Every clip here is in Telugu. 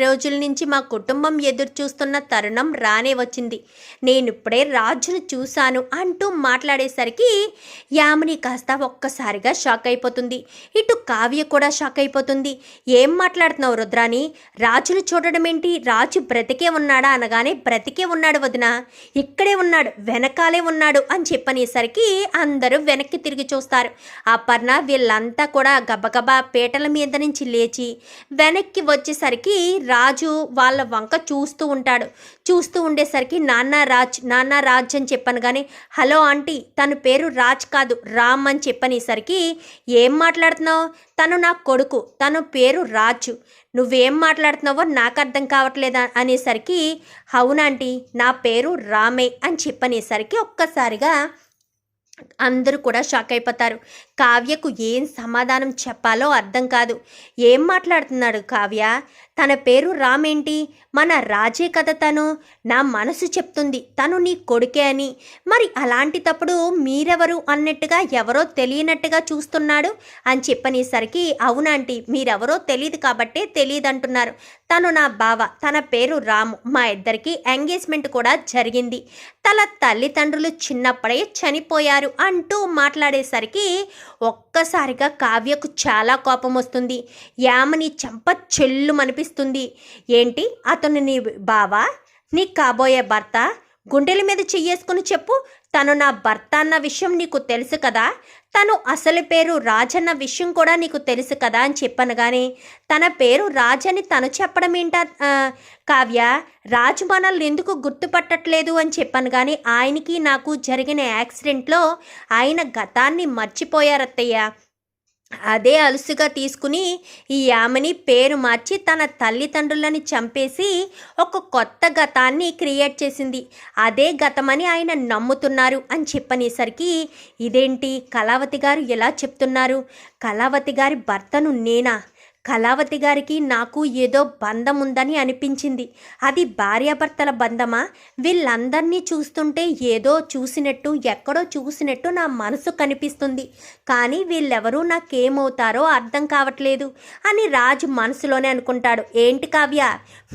రోజుల నుంచి మా కుటుంబం ఎదురు చూస్తున్న తరుణం రానే వచ్చింది. నేను ఇప్పుడే రాజును చూశాను అంటూ మాట్లాడేసరికి యామిని కాస్త ఒక్కసారిగా షాక్ అయిపోతుంది. ఇటు కావ్య కూడా షాక్ అయిపోతుంది. ఏం మాట్లాడుతున్నావు రుద్రాని రాజును చూడడం ఏంటి? రాజు బ్రతికే ఉన్నాడా అనగానే బ్రతికే ఉన్నాడు వదిన. ఇక్కడే ఉన్నాడు వెనకాలే ఉన్నాడు అని చెప్పనేసరికి అందరూ వెనక్కి తిరిగి చూస్తారు. అపర్ణ వీళ్ళంతా కూడా గబగబా పీటల మీద నుంచి లేచి వెనక్కి వచ్చేసరికి రాజు వాళ్ళ వంక చూస్తూ ఉంటాడు. చూస్తూ ఉండేసరికి నాన్న రాజ్ నాన్న రాజ్ అని చెప్పాను కానీ హలో ఆంటీ తన పేరు రాజ్ కాదు రామ్ అని చెప్పనేసరికి ఏం మాట్లాడుతున్నావు? తను నా కొడుకు తన పేరు రాజు. నువ్వేం మాట్లాడుతున్నావో నాకు అర్థం కావట్లేదా? అనేసరికి అవునాంటీ నా పేరు రామే అని చెప్పనేసరికి ఒక్కసారిగా అందరూ కూడా షాక్ అయిపోతారు. కావ్యకు ఏం సమాధానం చెప్పాలో అర్థం కాదు. ఏం మాట్లాడుతున్నాడు కావ్య? తన పేరు రామేంటి? మన రాజే కదా తను. నా మనసు చెప్తుంది తను నీ కొడుకే అని. మరి అలాంటి తప్పుడు మీరెవరు అన్నట్టుగా ఎవరో తెలియనట్టుగా చూస్తున్నాడు? అని చెప్పనేసరికి అవునాంటి మీరెవరో తెలియదు కాబట్టే తెలియదు అంటున్నారు తను నా బావ తన పేరు రాము. మా ఇద్దరికి ఎంగేజ్మెంట్ కూడా జరిగింది. తన తల్లిదండ్రులు చిన్నప్పుడే చనిపోయారు అంటూ మాట్లాడేసరికి ఒక్కసారిగా కావ్యకు చాలా కోపం వస్తుంది. యామని చెంప చెల్లు అనిపిస్తుంది ఏంటి? అతను నీ బావా? నీ కాబోయే భర్త? గుండెల మీద చెయ్యేసుకుని చెప్పు. తను నా భర్త అన్న విషయం నీకు తెలుసు కదా? తను అసలు పేరు రాజన్న విషయం కూడా నీకు తెలుసు కదా అని చెప్పాను కానీ తన పేరు రాజని తను చెప్పడం ఏంటా కావ్య? రాజు మనల్ని ఎందుకు గుర్తుపట్టట్లేదు అని చెప్పాను కానీ ఆయనకి నాకు జరిగిన యాక్సిడెంట్లో ఆయన గతాన్ని మర్చిపోయారత్తయ్య. అదే అలుసుగా తీసుకుని ఈ యామని పేరు మార్చి తన తల్లిదండ్రులని చంపేసి ఒక కొత్త గతాన్ని క్రియేట్ చేసింది. అదే గతమని ఆయన నమ్ముతున్నారు అని చెప్పనేసరికి ఇదేంటి కళావతి గారు ఎలా చెప్తున్నారు? కళావతి గారి భర్తను నేనా? కళావతి గారికి నాకు ఏదో బంధం ఉందని అనిపించింది. అది భార్యాభర్తల బంధమా? వీళ్ళందరినీ చూస్తుంటే ఏదో చూసినట్టు ఎక్కడో చూసినట్టు నా మనసు కనిపిస్తుంది. కానీ వీళ్ళెవరూ నాకేమవుతారో అర్థం కావట్లేదు అని రాజు మనసులోనే అనుకుంటాడు. ఏంటి కావ్య?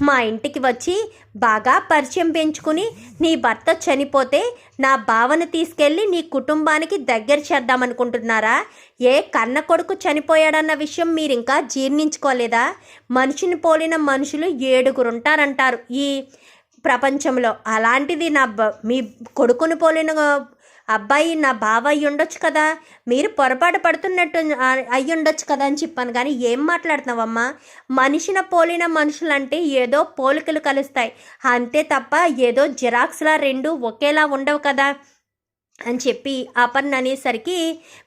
మా ఇంటికి వచ్చి బాగా పరిచయం పెంచుకుని నీ భర్త చనిపోతే నా భావన తీసుకెళ్ళి నీ కుటుంబానికి దగ్గర చేద్దామనుకుంటున్నారా? ఏ కన్న కొడుకు చనిపోయాడన్న విషయం మీరు ఇంకా జీర్ణించుకోలేదా? మనిషిని పోలిన మనుషులు ఏడుగురుంటారంటారు ఈ ప్రపంచంలో. అలాంటిది నా మీ కొడుకుని పోలిన అబ్బాయి నా బావ అయ్యి ఉండొచ్చు కదా మీరు పొరపాటు పడుతున్నట్టు అయ్యి ఉండొచ్చు కదా అని చెప్పాను. కానీ ఏం మాట్లాడుతున్నావమ్మా? మనిషిన పోలిన మనుషులంటే ఏదో పోలికలు కలుస్తాయి. అంతే తప్ప ఏదో జిరాక్స్లా రెండు ఒకేలా ఉండవు కదా అని చెప్పి అపర్ణ అనేసరికి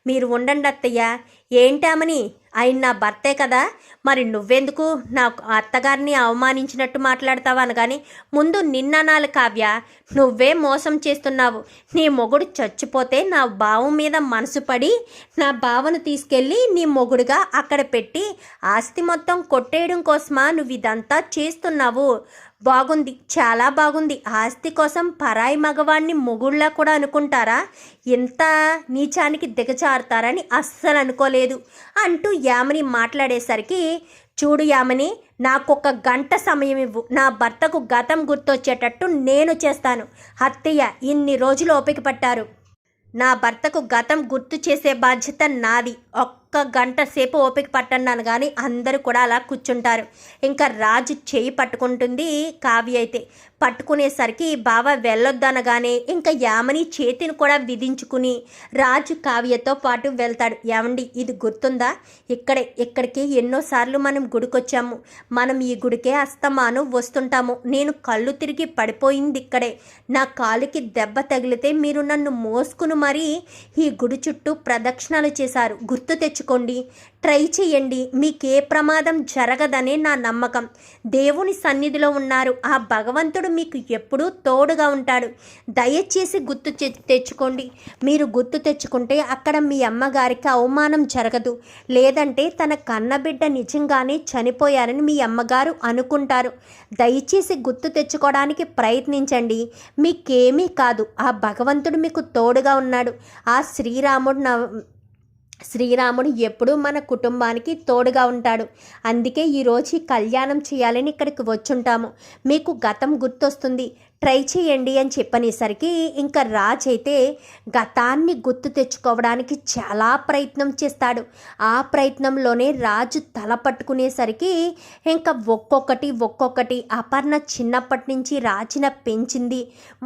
మీరు ఉండండి అత్తయ్య ఏంటామని ఆయన నా భర్తే కదా. మరి నువ్వెందుకు నా అత్తగారిని అవమానించినట్టు మాట్లాడతావా అనగాని ముందు నిన్ననాలు కావ్య నువ్వే మోసం చేస్తున్నావు. నీ మొగుడు చచ్చిపోతే నా బావు మీద మనసు పడి నా బావను తీసుకెళ్ళి నీ మొగుడుగా అక్కడ పెట్టి ఆస్తి మొత్తం కొట్టేయడం కోసమా నువ్వు ఇదంతా చేస్తున్నావు? బాగుంది చాలా బాగుంది. ఆస్తి కోసం పరాయి మగవాణ్ణి మొగుళ్ళ కూడా అనుకుంటారా? ఇంత నీచానికి దిగజారుతారని అస్సలు అనుకోలేదు. అంటూ యామని మాట్లాడేసరికి చూడు యామని నాకొక గంట సమయం ఇవ్వు. నా భర్తకు గతం గుర్తొచ్చేటట్టు నేను చేస్తాను. హత్తయ్య ఇన్ని రోజులు ఓపిక పట్టారు. నా భర్తకు గతం గుర్తు చేసే బాధ్యత నాది. ఒక్క గంట సేపు ఓపిక పట్టన్నాను కానీ అందరూ కూడా అలా కూర్చుంటారు. ఇంకా రాజు చేయి పట్టుకుంటుంది కావ్య అయితే. పట్టుకునేసరికి బావ వెళ్ళొద్దనగానే ఇంకా యామని చేతిని కూడా విధించుకుని రాజు కావ్యతో పాటు వెళ్తాడు. ఏమండి ఇది గుర్తుందా? ఇక్కడే ఇక్కడికి ఎన్నోసార్లు మనం గుడికొచ్చాము. మనం ఈ గుడికే అస్తమానం వస్తుంటాము. నేను కళ్ళు తిరిగి పడిపోయింది ఇక్కడే నా కాలుకి దెబ్బ తగిలితే మీరు నన్ను మోసుకుని మరీ ఈ గుడి చుట్టూ ప్రదక్షిణాలు చేశారు. గుర్తు తెచ్చు తెచ్చుకోండి ట్రై చేయండి. మీకే ప్రమాదం జరగదనే నా నమ్మకం. దేవుని సన్నిధిలో ఉన్నారు. ఆ భగవంతుడు మీకు ఎప్పుడూ తోడుగా ఉంటాడు. దయచేసి గుర్తు తె- తెచ్చుకోండి. మీరు గుర్తు తెచ్చుకుంటే అక్కడ మీ అమ్మగారికి అవమానం జరగదు. లేదంటే తన కన్నబిడ్డ నిజంగానే చనిపోయారని మీ అమ్మగారు అనుకుంటారు. దయచేసి గుర్తు తెచ్చుకోవడానికి ప్రయత్నించండి. మీకేమీ కాదు. ఆ భగవంతుడు మీకు తోడుగా ఉన్నాడు. ఆ శ్రీరాముడు నా శ్రీరాముడు ఎప్పుడూ మన కుటుంబానికి తోడుగా ఉంటాడు. అందుకే ఈరోజు ఈ కళ్యాణం చేయాలని ఇక్కడికి వచ్చుంటాము. మీకు గతం గుర్తొస్తుంది. ట్రై చేయండి అని చెప్పనేసరికి ఇంకా రాజ్ అయితే గతాన్ని గుర్తు తెచ్చుకోవడానికి చాలా ప్రయత్నం చేస్తాడు. ఆ ప్రయత్నంలోనే రాజు తల పట్టుకునేసరికి ఇంకా ఒక్కొక్కటి ఒక్కొక్కటి అపర్ణ చిన్నప్పటి నుంచి రాచిన పెంచింది.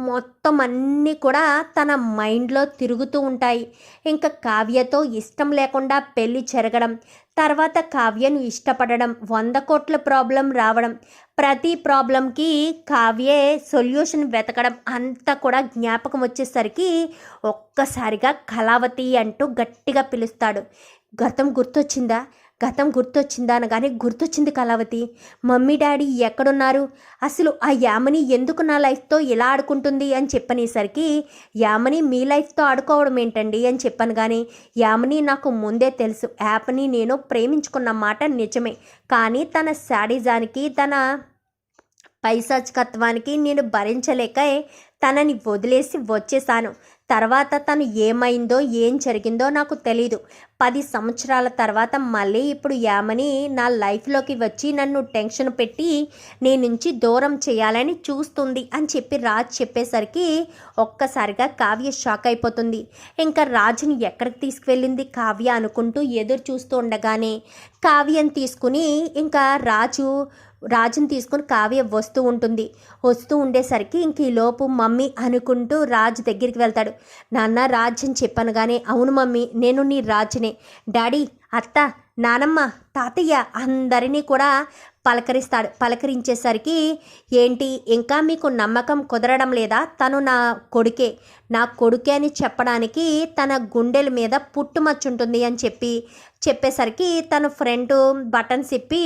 మొత్తం అన్నీ కూడా తన మైండ్లో తిరుగుతూ ఉంటాయి. ఇంకా కావ్యతో ఇష్టం లేకుండా పెళ్ళి జరగడం తర్వాత కావ్యను ఇష్టపడడం వంద కోట్ల ప్రాబ్లం రావడం ప్రతి ప్రాబ్లంకి కావ్యే సొల్యూషన్ వెతకడం అంతా కూడా జ్ఞాపకం వచ్చేసరికి ఒక్కసారిగా కళావతి అంటూ గట్టిగా పిలుస్తాడు. గతం గుర్తొచ్చిందా? గతం గుర్తొచ్చిందా అనగానే గుర్తొచ్చింది కళావతి. మమ్మీ డాడీ ఎక్కడున్నారు? అసలు ఆ యామని ఎందుకు నా లైఫ్తో ఇలా ఆడుకుంటుంది అని చెప్పనేసరికి యామని మీ లైఫ్తో ఆడుకోవడం ఏంటండి అని చెప్పాను కానీ యామని నాకు ముందే తెలుసు యాప్ని నేను ప్రేమించుకున్న మాట నిజమే. కానీ తన శాడిజానికి తన పైశాచికత్వానికి నేను భరించలేక తనని వదిలేసి వచ్చేసాను. తర్వాత తను ఏమైందో ఏం జరిగిందో నాకు తెలీదు. పది సంవత్సరాల తర్వాత మళ్ళీ ఇప్పుడు యామని నా లైఫ్లోకి వచ్చి నన్ను టెన్షన్ పెట్టి నీ నుంచి దూరం చేయాలని చూస్తుంది అని చెప్పి రాజ్ చెప్పేసరికి ఒక్కసారిగా కావ్య షాక్ అయిపోతుంది. ఇంకా రాజుని ఎక్కడికి తీసుకువెళ్ళింది కావ్య అనుకుంటూ ఎదురు చూస్తూ ఉండగానే కావ్యం తీసుకుని ఇంకా రాజు రాజుని తీసుకొని కావ్య వస్తూ ఉంటుంది. వస్తూ ఉండేసరికి ఇంక ఈ లోపు మమ్మీ అనుకుంటూ రాజు దగ్గరికి వెళ్తాడు. నాన్న రాజ్ అని చెప్పాను కానీ అవును మమ్మీ నేను నీ రాజునే. డాడీ అత్త నానమ్మ తాతయ్య అందరినీ కూడా పలకరిస్తాడు. పలకరించేసరికి ఏంటి ఇంకా మీకు నమ్మకం కుదరడం లేదా? తను నా కొడుకే. నా కొడుకే అని చెప్పడానికి తన గుండెల మీద పుట్టుమచ్చుంటుంది అని చెప్పి చెప్పేసరికి తన ఫ్రెండ్ బటన్స్ ఇప్పి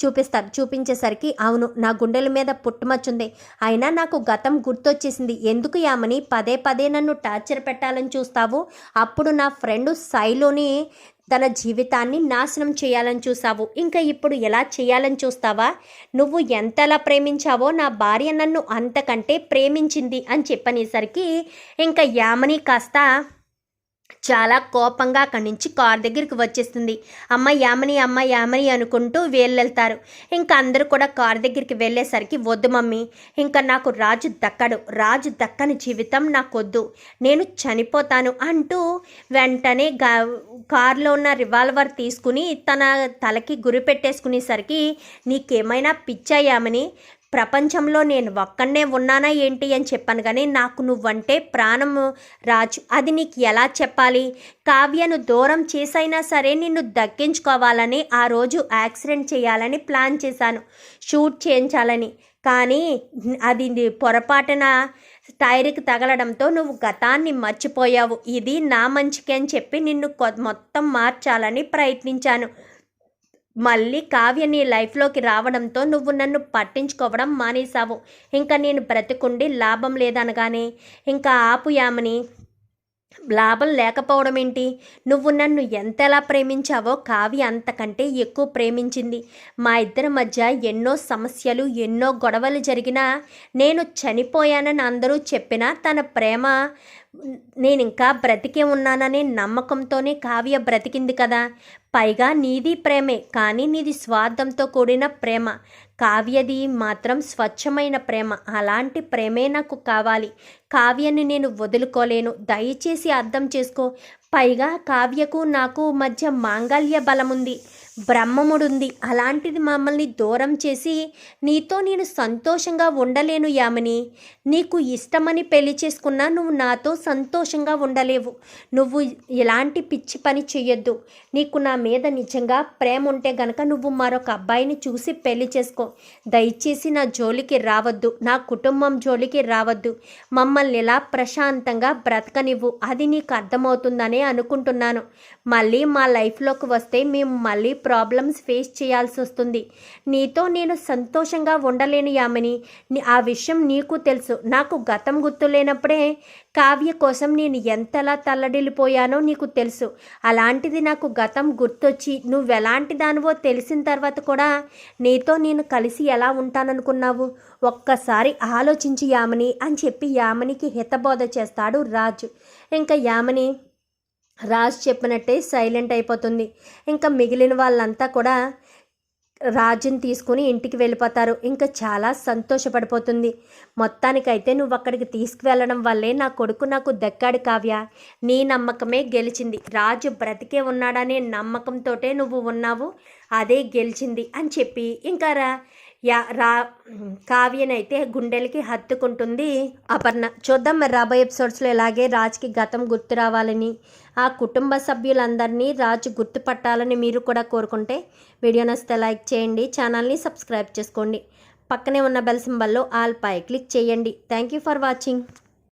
చూపిస్తాడు చూపించేసరికి అవును నా గుండెల మీద పుట్టుమచ్చుంది. అయినా నాకు గతం గుర్తొచ్చేసింది. ఎందుకు యామని పదే పదే నన్ను టార్చర్ పెట్టాలని చూస్తావు? అప్పుడు నా ఫ్రెండ్ సైలోని తన జీవితాన్ని నాశనం చేయాలని చూసావు ఇంకా ఇప్పుడు ఎలా చేయాలని చూస్తావా? నువ్వు ఎంతలా ప్రేమించావో నా భార్య నన్ను అంతకంటే ప్రేమించింది అని చెప్పనేసరికి ఇంకా యామని కాస్త చాలా కోపంగా అక్కడి నుంచి కార్ దగ్గరికి వచ్చేస్తుంది. అమ్మ యామని అమ్మ యామని అనుకుంటూ వెళ్ళెళ్తారు. ఇంకా అందరూ కూడా కార్ దగ్గరికి వెళ్ళేసరికి వద్దు మమ్మీ ఇంకా నాకు రాజు దక్కడు. రాజు దక్కని జీవితం నాకొద్దు. నేను చనిపోతాను అంటూ వెంటనే గా కారులో ఉన్న రివాల్వర్ తీసుకుని తన తలకి గురి పెట్టేసుకునేసరికి నీకేమైనా పిచ్చాయామని ప్రపంచంలో నేను ఒక్కనే ఉన్నానా ఏంటి అని చెప్పాను కానీ నాకు నువ్వంటే ప్రాణము రాజు. అది నీకు ఎలా చెప్పాలి? కావ్యను దూరం చేసైనా సరే నిన్ను దక్కించుకోవాలని ఆ రోజు యాక్సిడెంట్ చేయాలని ప్లాన్ చేశాను. షూట్ చేయించాలని. కానీ అది పొరపాటున టైర్కి తగలడంతో నువ్వు గతాన్ని మర్చిపోయావు. ఇది నా మంచికే అని చెప్పి నిన్ను కొ- మొత్తం మార్చాలని ప్రయత్నించాను. మళ్ళీ కావ్య నీ లైఫ్లోకి రావడంతో నువ్వు నన్ను పట్టించుకోవడం మానేశావు. ఇంకా నేను బ్రతికుండి లాభం లేదనగానే ఇంకా ఆపుయామని లాభం లేకపోవడం ఏంటి? నువ్వు నన్ను ఎంతలా ప్రేమించావో కావ్య అంతకంటే ఎక్కువ ప్రేమించింది. మా ఇద్దరి మధ్య ఎన్నో సమస్యలు ఎన్నో గొడవలు జరిగినా నేను చనిపోయానని అందరూ చెప్పినా తన ప్రేమ నేను ఇంకా బ్రతికే ఉన్నాననే నమ్మకంతోనే కావ్య బ్రతికింది కదా. పైగా నీది ప్రేమే కానీ నీది స్వార్థంతో కూడిన ప్రేమ. కావ్యది మాత్రం స్వచ్ఛమైన ప్రేమ. అలాంటి ప్రేమే నాకు కావాలి. కావ్యని నేను వదులుకోలేను. దయచేసి అర్థం చేసుకో. పైగా కావ్యకు నాకు మధ్య మాంగళ్య బలముంది. బ్రహ్మముడుంది. అలాంటిది మమ్మల్ని దూరం చేసి నీతో నేను సంతోషంగా ఉండలేను యామిని. నీకు ఇష్టమని పెళ్ళి చేసుకున్నా నువ్వు నాతో సంతోషంగా ఉండలేవు. నువ్వు ఎలాంటి పిచ్చి పని చెయ్యొద్దు. నీకు నా మీద నిజంగా ప్రేమ ఉంటే గనక నువ్వు మరొక అబ్బాయిని చూసి పెళ్ళి చేసుకో. దయచేసి నా జోలికి రావద్దు. నా కుటుంబం జోలికి రావద్దు. మమ్మల్ని ఎలా ప్రశాంతంగా బ్రతకనివ్వు. అది నీకు అర్థమవుతుందనే అనుకుంటున్నాను. మళ్ళీ మా లైఫ్లోకి వస్తే మేము మళ్ళీ ప్రాబ్లమ్స్ ఫేస్ చేయాల్సి వస్తుంది. నీతో నేను సంతోషంగా ఉండలేను యామని. ఆ విషయం నీకు తెలుసు. నాకు గతం గుర్తు లేనప్పుడే కావ్య కోసం నేను ఎంతలా తల్లడిల్లిపోయానో నీకు తెలుసు. అలాంటిది నాకు గతం గుర్తొచ్చి నువ్వెలాంటి దానివో తెలిసిన తర్వాత కూడా నీతో నేను కలిసి ఎలా ఉంటాననుకున్నావు? ఒక్కసారి ఆలోచించి యామని అని చెప్పి యామనికి హితబోధ చేస్తాడు రాజు. ఇంకా యామని రాజు చెప్పినట్టే సైలెంట్ అయిపోతుంది. ఇంకా మిగిలిన వాళ్ళంతా కూడా రాజుని తీసుకుని ఇంటికి వెళ్ళిపోతారు. ఇంకా చాలా సంతోషపడిపోతుంది. మొత్తానికైతే నువ్వు అక్కడికి తీసుకువెళ్ళడం వల్లే నా కొడుకు నాకు దక్కాడు కావ్య. నీ నమ్మకమే గెలిచింది. రాజు బ్రతికే ఉన్నాడనే నమ్మకంతోటే నువ్వు ఉన్నావు. అదే గెలిచింది అని చెప్పి. ఇంకా రా యా రా కావ్యనైతే గుండెలకి హత్తుకుంటుంది అపర్ణ. చూద్దాం మరి రాబోయే ఎపిసోడ్స్లో ఇలాగే రాజ్కి గతం గుర్తు రావాలని ఆ కుటుంబ సభ్యులందరినీ రాజు గుర్తుపట్టాలని మీరు కూడా కోరుకుంటే వీడియో నచ్చితే లైక్ చేయండి ఛానల్ని సబ్స్క్రైబ్ చేసుకోండి. పక్కనే ఉన్న బెల్ సింబల్లో ఆల్ పై క్లిక్ చేయండి. Thank you for watching.